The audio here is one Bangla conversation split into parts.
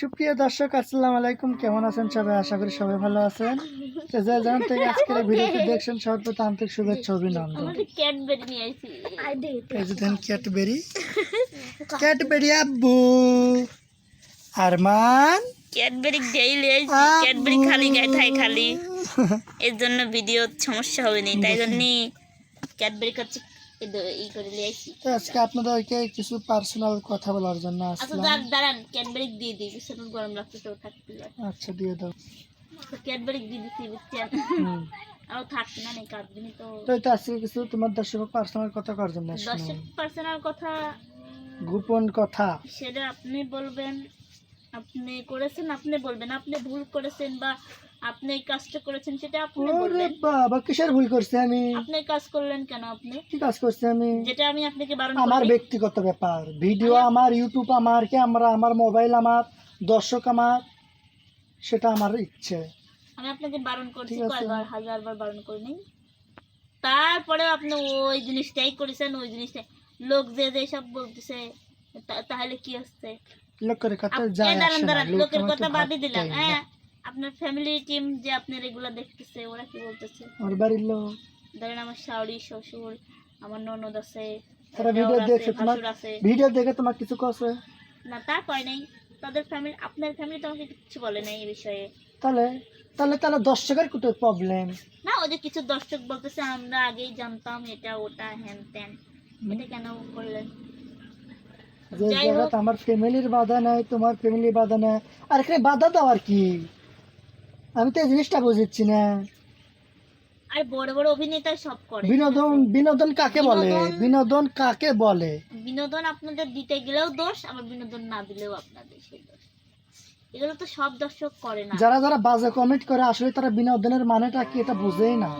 সুপ্রিয় দর্শক আসসালামু আলাইকুম। কেমন আছেন সবাই? আশা করি সবাই ভালো আছেন। যে যেখান থেকে আজকের ভিডিওটি দেখছেন সবার প্রতি আন্তরিক শুভেচ্ছা অভিনন্দন। এই যে দেখেন ক্যাটবেরি। ক্যাটবেরি আব্বু আরমান। ক্যাডবেরি ডেইলি ক্যাডবেরি খালি গায়ে খাই খালি। এর জন্য ভিডিও সমস্যা হবে না তাই জন্য ক্যাডবেরি কাছে ই করে নিয়ে আইছি আজকে আপনাদেরকে কিছু পার্সোনাল কথা বলার জন্য আচ্ছা দাঁড়ান দাঁড়ান ক্যাডবেরি দিয়ে দিই ভীষণ গরম লাগছে থাকতে আচ্ছা দিয়ে দাও। ক্যাডবেরি দিয়ে দিচ্ছি বুঝছেন? হুম। আরও না নেই কাজ তো। তো আজকে কিছু তোমার দর্শক পার্সোনাল কথা করার জন্য দশ পার্সোনাল কথা? গোপন কথা। সেটা আপনি বলবেন আপনি করেছেন আপনি বলবেন আপনি ভুল করেছেন বা আপনি এই কাজটা করেছেন সেটা আপনি ওরে বলবেন। বাবা কিসের ভুল করছি আমি? আপনি কাজ করলেন কেন আপনি? কি কাজ করছি আমি? যেটা আমি আপনাকে বারণ আমার ব্যক্তিগত ব্যাপার। ভিডিও আমার ইউটিউব আমার ক্যামেরা আমার মোবাইল আমার দর্শক আমার সেটা আমার ইচ্ছে। আমি আপনাকে বারণ করছি। কয়বার হাজারবার বারণ করিনি তারপরেও আপনি ওই জিনিসটাই করেছেন ওই জিনিসটাই। লোক যে যে সব বলতেছে তাহলে কি হচ্ছে? লোকের কথা যায় লোকের কথা বাদই দিলাম হ্যাঁ। আপনার ফ্যামিলি টিম যে আপনার এগুলা দেখতেছে ওরা কি বলতেছে? আমার বাড়ির লোক। ধরেন আমার শাওড়ি শ্বশুর আমার ননদ আছে তারা ভিডিও দেখছে তোমার ভিডিও দেখে তোমার কিছু কছে না তা কয় নাই। তাদের ফ্যামিলি আপনার ফ্যামিলি তোমাকে কিছু বলে নাই এই বিষয়ে। তাহলে তাহলে তাহলে দর্শকের কোথায় প্রবলেম না ওই যে কিছু দর্শক বলতেছে আমরা আগেই জানতাম এটা ওটা হ্যান ত্যান। এটা কেন করলেন? যে জায়গাতে। আমার ফ্যামিলির বাধা নাই তোমার ফ্যামিলির বাধা নাই আর এখানে বাধা দাও আর কি? আমি তো এই জিনিসটা বুঝিচ্ছি না। আর বড় বড় অভিনেতা সব করে। বিনোদন বিনোদন কাকে বলে? বিনোদন- কাকে বলে? বিনোদন আপনাদের দিতে গেলেও দোষ আবার বিনোদন না দিলেও আপনাদের সেই দোষ। এগুলো তো সব দর্শক করে না। যারা যারা বাজে কমেন্ট করে আসলে তারা বিনোদনের মানেটা কি এটা বুঝেই না।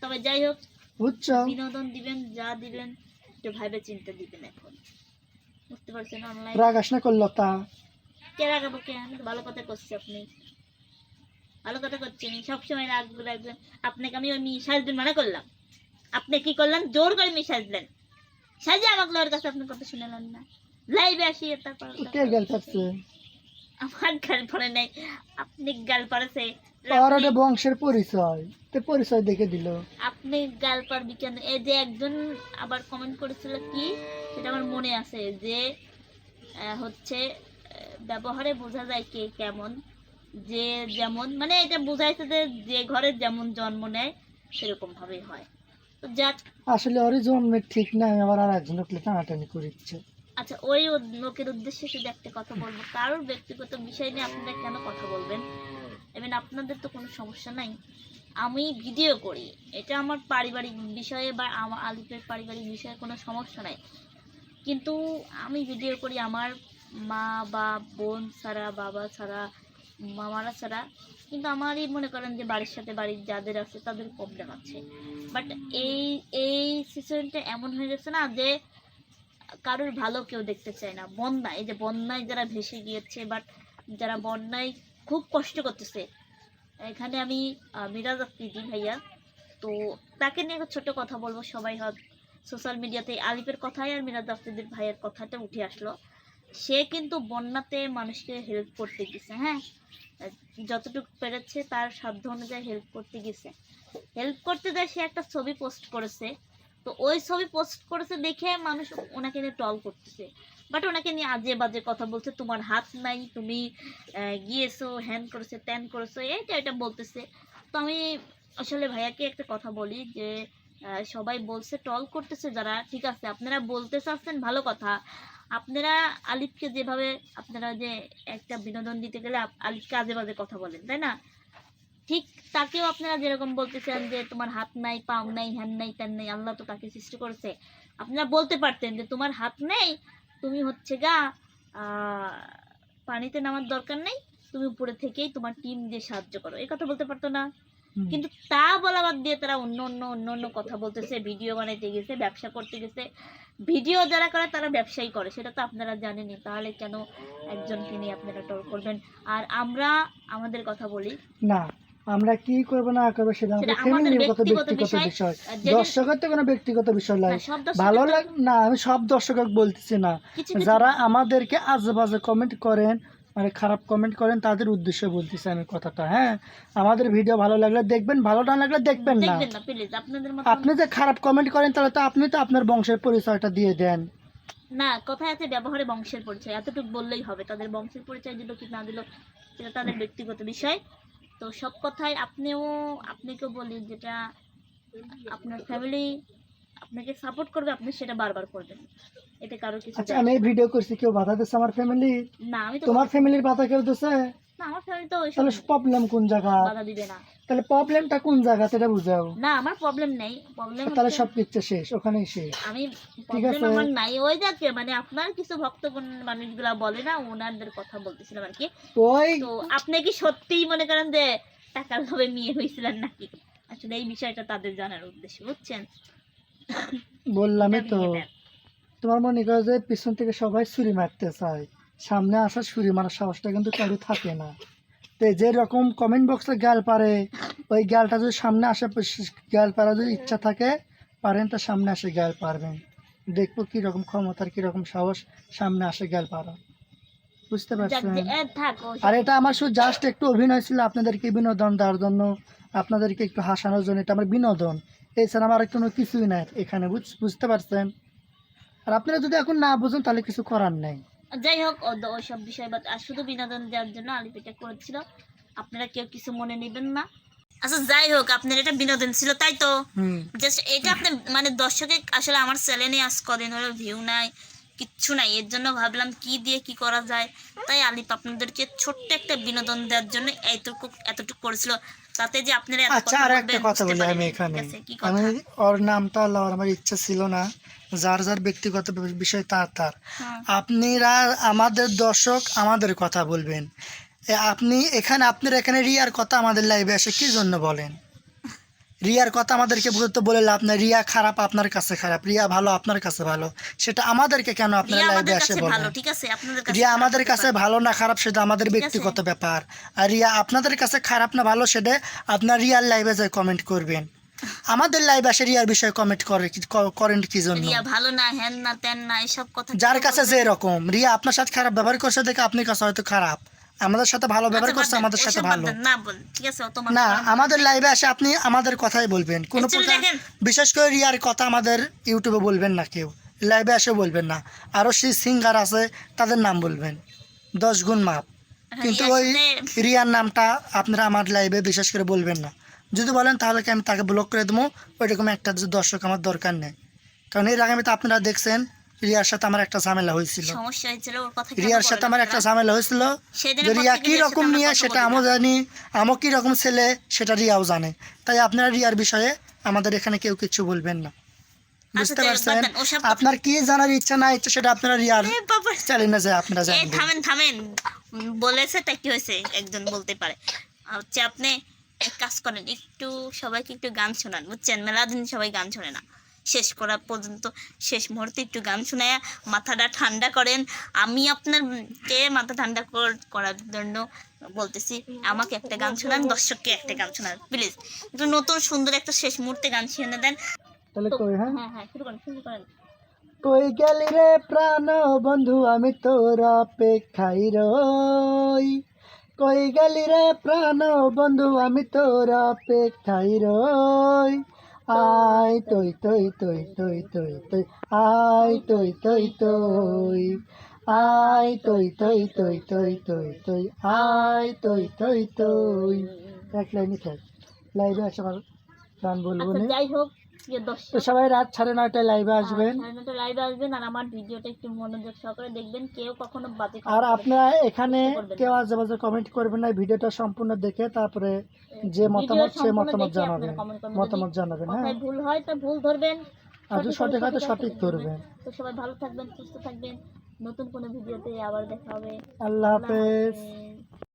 তবে যাই হোক বুঝছ? বিনোদন দিবেন যা দিবেন একটু ভাবে চিন্তা দিবেন এখন। বুঝতে পারছেন অনলাইন রাগ আসনা করল তা। কে রাগাবো কে? ভালো কথা করছি আপনি। ভালো কথা করছেন সবসময় রাগ রাখবেন। আপনাকে আমি ওই মেয়ে সাজবেন মানে করলাম। আপনি কি করলেন? জোর করে মেয়ে সাজলেন। সাজে আমাকে লোয়ের কাছে আপনি কথা শুনেলেন না। লাইভে আসি তারপর আমার গাল পড়ে নাই। আপনি গাল পড়েছে। ওটা বংশের পরিচয়। তো পরিচয় দেখে দিল। আপনি গাল পারবি কেন? এই যে একজন আবার কমেন্ট করেছিল কি? সেটা আমার মনে আছে যে হচ্ছে ব্যবহারে বোঝা যায় কে কেমন। যে যেমন মানে এটা বোঝাইছে যে যে ঘরে যেমন জন্ম নেয় সেরকম ভাবেই হয়। তো যাক। আসলে জন্মের ঠিক নাই আবার আর একজন লোকলে টানাটানি করিচ্ছে। আচ্ছা ওই লোকের উদ্দেশ্যে শুধু একটা কথা বলব। কারোর ব্যক্তিগত বিষয় নিয়ে আপনারা কেন কথা বলবেন? এবার আপনাদের তো কোনো সমস্যা নাই। আমি ভিডিও করি। এটা আমার পারিবারিক বিষয়ে বা আমার আলিফের পারিবারিক বিষয়ে কোনো সমস্যা নাই। কিন্তু আমি ভিডিও করি আমার মা বা বোন ছাড়া বাবা ছাড়া মামারা ছাড়া। কিন্তু আমারই মনে করেন যে বাড়ির সাথে বাড়ির যাদের আছে তাদের প্রবলেম আছে। বাট এই এই সিচুয়েশনটা এমন হয়ে গেছে না যে কারোর ভালো কেউ দেখতে চায় না। বন্যা এই যে বন্যায় যারা ভেসে গিয়েছে বাট যারা বন্যায় খুব কষ্ট করতেছে। এখানে আমি মিরাজ আফ্রিদি ভাইয়া, তো তাকে নিয়ে একটা ছোট কথা বলব। সবাই হয়ত সোশ্যাল মিডিয়াতে আলিফের কথাই আর মিরাজ আফ্রিদির ভাইয়ের কথাটা উঠে আসলো। সে কিন্তু বন্যাতে মানুষকে হেল্প করতে গেছে হ্যাঁ? যতটুকু পেরেছে তার সাধ্য অনুযায়ী হেল্প করতে গেছে। হেল্প করতে যায় সে একটা ছবি পোস্ট করেছে। তো ওই ছবি পোস্ট করেছে দেখে মানুষ ওনাকে নিয়ে টল করতেছে। বাট ওনাকে নিয়ে আজে বাজে কথা বলছে, তোমার হাত নাই, তুমি গিয়েছো হ্যান করেছে ত্যান করেছ, এইটা এটা বলতেছে। তো আমি আসলে ভাইয়াকে একটা কথা বলি যে সবাই বলছে টল করতেছে যারা, ঠিক আছে, আপনারা বলতে চাচ্ছেন, ভালো কথা। আপনারা আলিফকে যেভাবে আপনারা যে একটা বিনোদন দিতে গেলে আলিফকে আজে বাজে কথা বলেন, তাই না? ঠিক তাকেও আপনারা যেরকম বলতেছেন যে তোমার হাত নাই, পাও নাই, হ্যান নাই, ত্যান নাই, আল্লাহ তো তাকে সৃষ্টি করেছে। আপনারা বলতে পারতেন যে তোমার হাত নেই, তুমি হচ্ছে গা পানিতে নামার দরকার নেই, তুমি উপরে থেকেই তোমার টিম দিয়ে সাহায্য করো। এই কথা বলতে পারতো না। কিন্তু তা বলা বাদ দিয়ে তারা অন্য অন্য অন্য অন্য কথা বলতেছে ভিডিও বানাইতে গেছে ব্যবসা করতে গেছে। ভিডিও যারা করে তারা ব্যবসাই করে সেটা তো আপনারা জানেনই। তাহলে কেন একজনকে নিয়ে আপনারা টল করবেন? আর আমরা আমাদের কথা বলি। না আমরা কি করব না করব সেটা আমাদের ব্যক্তিগত বিষয়। দর্শকের তো কোনো ব্যক্তিগত বিষয় নয় সব ভালো লাগ না আমি সব দর্শক বলতেছি না। যারা আমাদেরকে আজে বাজে কমেন্ট করেন মানে খারাপ কমেন্ট করেন তাদের উদ্দেশ্যে বলতেছি আমি কথাটা হ্যাঁ? আমাদের ভিডিও ভালো লাগলে দেখবেন ভালো না লাগলে দেখবেন না। আপনি যে খারাপ কমেন্ট করেন তাহলে তো আপনি তো আপনার বংশের পরিচয়টা দিয়ে দেন। না কথায় আছে ব্যবহারে বংশের পরিচয় এতটুকু বললেই হবে। তাদের বংশের পরিচয় দিল কি না দিল সেটা তাদের ব্যক্তিগত বিষয়। তো সব কথায় আপনিও আপনাকেও বলি যেটা আপনার ফ্যামিলি আপনাকে সাপোর্ট করবে আপনি সেটা বারবার করবেন। এতে কারও কিছু আচ্ছা আমি এই ভিডিও করছি কেউ বাধা দিচ্ছে আমার ফ্যামিলি না আমি তো তোমার ফ্যামিলির বাধা কেউ দিচ্ছে? না আমার ফ্যামিলি তো তাহলে প্রবলেম কোন জায়গা? বাধা দিবে না। তাহলে প্রবলেমটা কোন জায়গা সেটা বুঝাও। না আমার প্রবলেম নেই। প্রবলেম তাহলে সব কিছু শেষ ওখানেই শেষ। আমি ঠিক প্রবলেম আছে। আমার নাই। ওই যাকে মানে আপনার কিছু ভক্তগণ মানুষগুলা বলে না ওনাদের কথা বলতেছিলাম আর কি। ওই তো আপনি কি সত্যিই মনে করেন যে টাকার লোভে মেয়ে হয়েছিলেন নাকি? আসলে এই বিষয়টা তাদের জানার উদ্দেশ্য বুঝছেন? বললামই তো। তোমার মনে করো যে পিছন থেকে সবাই ছুরি মারতে চায়। সামনে আসা ছুরি মারার সাহসটা কিন্তু কারও থাকে না। তো যে রকম কমেন্ট বক্সে গাল পারে ওই গালটা যদি সামনে আসে গাল পারা যদি ইচ্ছা থাকে পারেন তো সামনে আসে গাল পারবেন। দেখব কীরকম ক্ষমতার কীরকম সাহস সামনে আসে গাল পারা বুঝতে পারছেন? আর এটা আমার শুধু জাস্ট একটু অভিনয় ছিল আপনাদেরকে বিনোদন দেওয়ার জন্য আপনাদেরকে একটু হাসানোর জন্য এটা আমার বিনোদন। এছাড়া আমার কোনো কিছুই নাই এখানে বুঝতে পারছেন? আর আপনারা যদি এখন না বুঝেন তাহলে কিছু করার নেই। যাই হোক ওইসব বিষয় বাদ আর শুধু বিনোদন দেওয়ার জন্য আলিপ এটা করেছিল। আপনারা কেউ কিছু মনে নেবেন না। আচ্ছা যাই হোক আপনার এটা বিনোদন ছিল তাই তো? জাস্ট এটা আপনি মানে দর্শকে আসলে আমার চ্যানেলে আজ কদিন হলো ভিউ নাই কিচ্ছু নাই। এর জন্য ভাবলাম কি দিয়ে কি করা যায়। তাই আলিপ আপনাদেরকে ছোট্ট একটা বিনোদন দেওয়ার জন্য এইটুকু এতটুকু করেছিল। তাতে যে আপনারা আচ্ছা আর একটা কথা বলি আমি এখানে। আমি ওর নামটা লওয়ার আমার ইচ্ছা ছিল না। যার যার ব্যক্তিগত বিষয় তার তার। হ্যাঁ। আপনারা আমাদের দর্শক আমাদের কথা বলবেন। আপনি এখানে আপনার এখানে রিয়ার কথা আমাদের লাইভে এসে কি জন্য বলেন? রিয়ার কথা আমাদেরকে বলতে বলে লাভ নাই। রিয়া খারাপ আপনার কাছে খারাপ। রিয়া ভালো আপনার কাছে ভালো। সেটা আমাদেরকে কেন আপনার লাইভে এসে বলেন? ঠিক আছে? আপনাদের কাছে রিয়া আমাদের কাছে ভালো না খারাপ সেটা আমাদের ব্যক্তিগত ব্যাপার। আর রিয়া আপনাদের কাছে খারাপ না ভালো সেটা আপনার রিয়ার লাইভে যায় কমেন্ট করবেন। আমাদের লাইভে আসে রিয়ার বিষয়ে কমেন্ট করে করেন কি জন্য? রিয়া ভালো না হ্যান না তেন না এসব কথা যার কাছে যে রকম রিয়া আপনার সাথে খারাপ ব্যবহার করছে দেখে আপনার কাছে হয়তো খারাপ। আমাদের সাথে ভালো ব্যবহার আচ্ছা, করছে আমাদের সাথে ভালো। না বল ঠিক আছে না আমাদের লাইভে এসে আপনি আমাদের কথাই বলবেন। কোনো প্রকার বিশেষ করে রিয়ার কথা আমাদের ইউটিউবে বলবেন না কেউ। লাইভে এসে বলবেন না। আরও সেই সিঙ্গার আছে তাদের নাম বলবেন। দশ গুণ মাপ। হ্যাঁ, কিন্তু ওই রিয়ার নামটা আপনারা আমার লাইভে বিশেষ করে বলবেন না। যদি বলেন তাহলে কি আমি তাকে ব্লক করে দেবো? ওইরকম একটা দর্শক আমার দরকার নেই। কারণ এর আগামীতে আপনারা দেখছেন রিয়ার সাথে আমার একটা ঝামেলা হয়েছিল। সমস্যা হয়েছিল ওর কথা রিয়ার সাথে আমার একটা ঝামেলা হয়েছিল। রিয়া কি রকম নিয়ে সেটা আমও জানি আমও কি রকম ছেলে সেটা রিয়াও জানে। তাই আপনারা রিয়ার বিষয়ে আমাদের এখানে কেউ কিছু বলবেন না। বুঝতে আচ্ছা, পারছেন? ওসব কথা- আপনার কি জানার ইচ্ছা না ইচ্ছা সেটা আপনারা রিয়ার চ্যানেলে যায় আপনারা এই জানবেন। থামেন থামেন। বলেছে তা কি হয়েছে? একজন বলতে পারে। হচ্ছে আপনি এক কাজ করেন একটু সবাইকে একটু গান শোনান বুঝছেন? মেলা দিন সবাই গান শোনে না। শেষ করা পর্যন্ত শেষ মুহূর্তে একটু গান শোনায় মাথাটা ঠান্ডা করেন। আমি আপনার কে মাথা ঠান্ডা কর- করার জন্য বলতেছি আমাকে একটা গান শোনান দর্শককে একটা গান শোনান প্লিজ একটু নতুন সুন্দর একটা শেষ মুহূর্তে গান শুনে দেন। তাহলে কই হ্যাঁ? হ্যাঁ হ্যাঁ শুরু করেন শুরু করেন। কই গেলি রে প্রাণ বন্ধু আমি তোর অপেক্ষাই রই। কই গেলি রে প্রাণ বন্ধু আমি তোর অপেক্ষাই রই। আয় তৈ তৈ তৈ তৈ তৈ তৈ আই তৈ তৈ তৈ আই তৈ তৈ তৈ তৈ তৈ তৈ আই তৈ তৈ তৈ এক লাইনই থাক লাইভে আসে আমার গান বলব আচ্ছা যাই হোক তো সবাই রাত সাড়ে নয়টায় লাইভে আসবেন। লাইভে আসবেন আর আমার ভিডিওটা একটু মনোযোগ সহকারে দেখবেন কেউ কখনো বাজে আর আপনারা এখানে কেউ আজে বাজে কমেন্ট করবেন না ভিডিওটা সম্পূর্ণ দেখে তারপরে যে মতামত সে মতামত জানাবেন। মতামত জানাবেন হ্যাঁ। ভুল হয় তো ভুল ধরবেন আর যদি সঠিক হয় তো সঠিক ধরবেন। তো সবাই ভালো থাকবেন সুস্থ থাকবেন। নতুন কোনো ভিডিওতে আবার দেখা হবে। আল্লাহ হাফেজ।